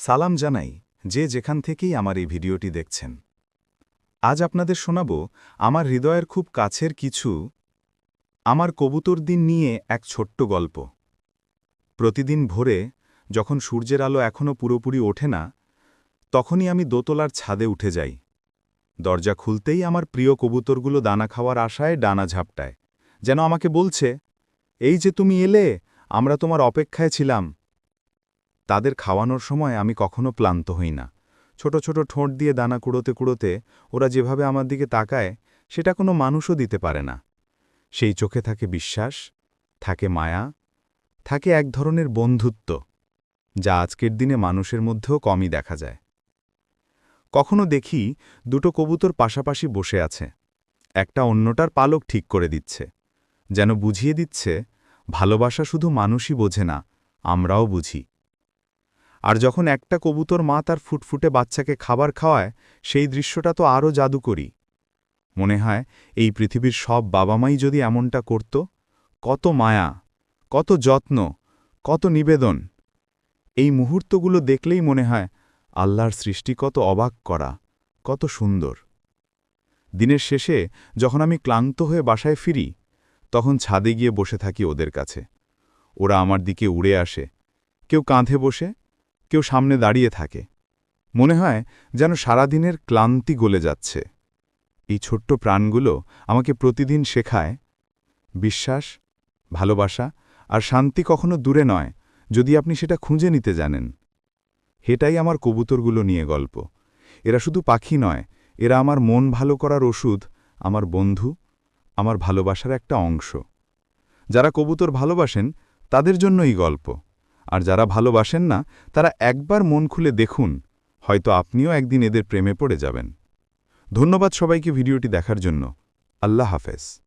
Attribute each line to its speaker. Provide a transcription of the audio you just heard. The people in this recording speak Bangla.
Speaker 1: সালাম জানাই যে যেখান থেকেই আমার এই ভিডিওটি দেখছেন। আজ আপনাদের শোনাব আমার হৃদয়ের খুব কাছের কিছু আমার কবুতর দিন নিয়ে এক ছোট্ট গল্প। প্রতিদিন ভোরে যখন সূর্যের আলো এখনও পুরোপুরি ওঠে না, তখনই আমি দোতলার ছাদে উঠে যাই। দরজা খুলতেই আমার প্রিয় কবুতরগুলো দানা খাওয়ার আশায় ডানা ঝাপটায়, যেন আমাকে বলছে, এই যে তুমি এলে, আমরা তোমার অপেক্ষায় ছিলাম তাদের খাওয়ানোর সময় আমি কখনো ক্লান্ত হই না। ছোট ছোট ঠোঁট দিয়ে দানা কুড়োতে কুড়োতে ওরা যেভাবে আমার দিকে তাকায়, সেটা কোনো মানুষও দিতে পারে না। সেই চোখে থাকে বিশ্বাস, থাকে মায়া, থাকে এক ধরনের বন্ধুত্ব, যা আজকের দিনে মানুষের মধ্যেও কমই দেখা যায়। কখনো দেখি দুটো কবুতর পাশাপাশি বসে আছে, একটা অন্যটার পালক ঠিক করে দিচ্ছে, যেন বুঝিয়ে দিচ্ছে, ভালোবাসা শুধু মানুষই বোঝে না, আমরাও বুঝি। আর যখন একটা কবুতর মা তার ফুটফুটে বাচ্চাকে খাবার খাওয়ায়, সেই দৃশ্যটা তো আরও জাদুকরি। মনে হয় এই পৃথিবীর সব বাবা মাই যদি এমনটা করত, কত মায়া, কত যত্ন, কত নিবেদন। এই মুহূর্তগুলো দেখলেই মনে হয় আল্লাহর সৃষ্টি কত অবাক করা, কত সুন্দর। দিনের শেষে যখন আমি ক্লান্ত হয়ে বাসায় ফিরি, তখন ছাদে গিয়ে বসে থাকি ওদের কাছে। ওরা আমার দিকে উড়ে আসে। কেউ কাঁধে বসে কেউ সামনে দাঁড়িয়ে থাকে। মনে হয় যেন সারাদিনের ক্লান্তি গলে যাচ্ছে। এই ছোট্ট প্রাণগুলো আমাকে প্রতিদিন শেখায়, বিশ্বাস, ভালোবাসা আর শান্তি কখনো দূরে নয়, যদি আপনি সেটা খুঁজে নিতে জানেন। হেটাই আমার কবুতরগুলো নিয়ে গল্প। এরা শুধু পাখি নয়, এরা আমার মন ভালো করার ওষুধ, আমার বন্ধু, আমার ভালোবাসার একটা অংশ। যারা কবুতর ভালোবাসেন, তাদের জন্য এই গল্প। আর যারা ভালোবাসেন না, তারা একবার মন খুলে দেখুন, হয়তো আপনিও একদিন এদের প্রেমে পড়ে যাবেন। ধন্যবাদ সবাইকে ভিডিওটি দেখার জন্য। আল্লাহ হাফেজ।